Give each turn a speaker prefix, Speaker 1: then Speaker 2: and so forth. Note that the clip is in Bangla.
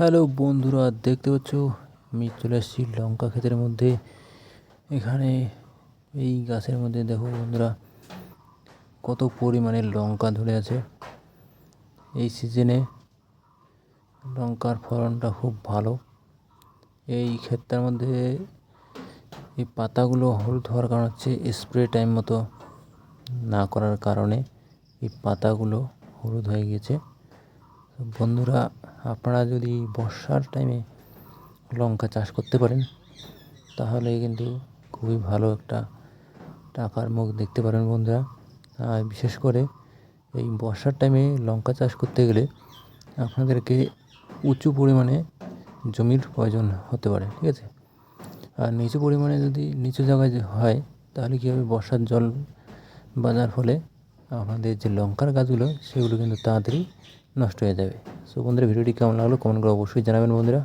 Speaker 1: হ্যালো বন্ধুরা, দেখতে পাচ্ছ? আমি চলে এসেছি লঙ্কা ক্ষেতের মধ্যে। এখানে এই গাছের মধ্যে দেখো বন্ধুরা, কত পরিমাণে লঙ্কা ধরে আছে এই সিজনে। লঙ্কার ফলনটা খুব ভালো। এই ক্ষেতটার মধ্যে এই পাতাগুলো হলুদ হওয়ার কারণ হচ্ছে স্প্রে টাইম মতো না করার কারণে এই পাতাগুলো হলুদ হয়ে গেছে বন্ধুরা, আপনারা যদি বর্ষার টাইমে লঙ্কা চাষ করতে পারেন, তাহলে কিন্তু খুবই ভালো একটা টাকার মুখ দেখতে পারেন বন্ধুরা। আর বিশেষ করে এই বর্ষার টাইমে লঙ্কা চাষ করতে গেলে আপনাদেরকে উঁচু পরিমাণে জমির প্রয়োজন হতে পারে, ঠিক আছে? আর নিচু পরিমাণে যদি নিচু জায়গায় হয়, তাহলে কী হবে? বর্ষার জল বাজার ফলে আপনাদের যে লঙ্কার গাছগুলো, সেগুলো কিন্তু তাড়াতাড়ি নষ্ট হয়ে যাবে। সো বন্ধুরা ভিডিওটি কেমন লাগল? কমেন্ট করে অবশ্যই জানাবেন বন্ধুরা।